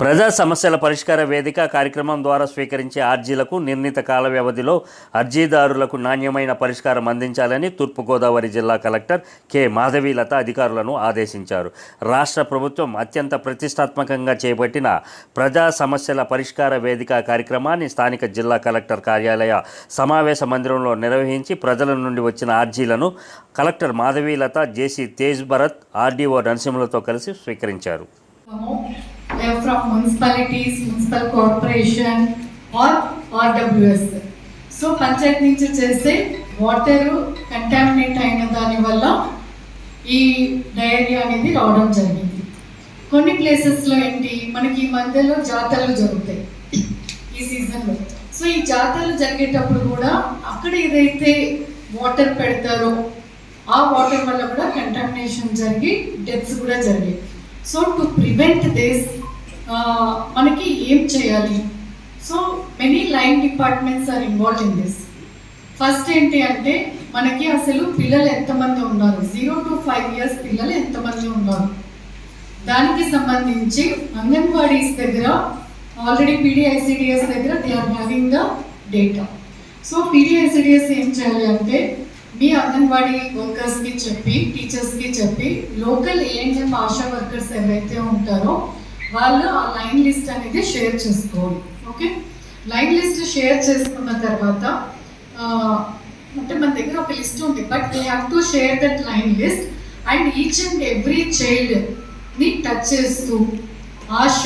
ప్రజా సమస్యల పరిష్కార వేదిక కార్యక్రమం ద్వారా స్వీకరించే అర్జీలకు నిర్ణీత కాల వ్యవధిలో అర్జీదారులకు నాణ్యమైన పరిష్కారం అందించాలని తూర్పుగోదావరి జిల్లా కలెక్టర్ కె. మాధవీలత అధికారులను ఆదేశించారు. రాష్ట్ర ప్రభుత్వం అత్యంత ప్రతిష్టాత్మకంగా చేపట్టిన ప్రజా సమస్యల పరిష్కార వేదిక కార్యక్రమాన్ని స్థానిక జిల్లా కలెక్టర్ కార్యాలయ సమావేశ మందిరంలో నిర్వహించి ప్రజల నుండి వచ్చిన అర్జీలను collector Madhavilatha JC Tej Bharath RDO నరసింహులతో కలిసి స్వీకరించారు. Uh, from municipalities, municipal corporation or RWS. So panchayat నుంచి చేసే వాటర్ కంటామినేట్ అయిన దానివల్ల ఈ డయేరియా అనేది రావడం జరిగింది. కొన్ని ప్లేసెస్లో ఏంటి? మనకి ఈ మధ్యలో జాతరలు జరుగుతాయి ఈ సీజన్లో సో ఈ జాతరలు జరిగేటప్పుడు కూడా అక్కడ ఏదైతే వాటర్ పెడతారో ఆ వాటర్ వల్ల కూడా కంటామినేషన్ జరిగి డెత్స్ కూడా జరిగాయి. సో టు ప్రివెంట్ దిస్ మనకి ఏం చేయాలి? So many line departments are involved in this first ఏంటి అంటే మనకి అసలు పిల్లలు ఎంతమంది ఉన్నారు? జీరో టు ఫైవ్ ఇయర్స్ పిల్లలు ఎంతమంది ఉన్నారు? దానికి సంబంధించి అంగన్వాడీస్ దగ్గర ఆల్రెడీ పీడిఐసిడిఎస్ దగ్గర they are having the data so PD ICDS ఏం చేయాలి అంటే మీ అంగన్వాడీ వర్కర్స్కి చెప్పి టీచర్స్కి చెప్పి లోకల్ ఏఎన్ఎం ఆశా వర్కర్స్ ఎవరైతే ఉంటారో వాళ్ళు ఆ లైన్ లిస్ట్ అనేది షేర్ చేసుకోవాలి. ఓకే? లైన్ లిస్ట్ షేర్ చేసుకున్న తర్వాత అంటే మన దగ్గర ఒక లిస్ట్ ఉంది. But we have to share that line list and each and every చైల్డ్ని touch చేస్తూ ఆశ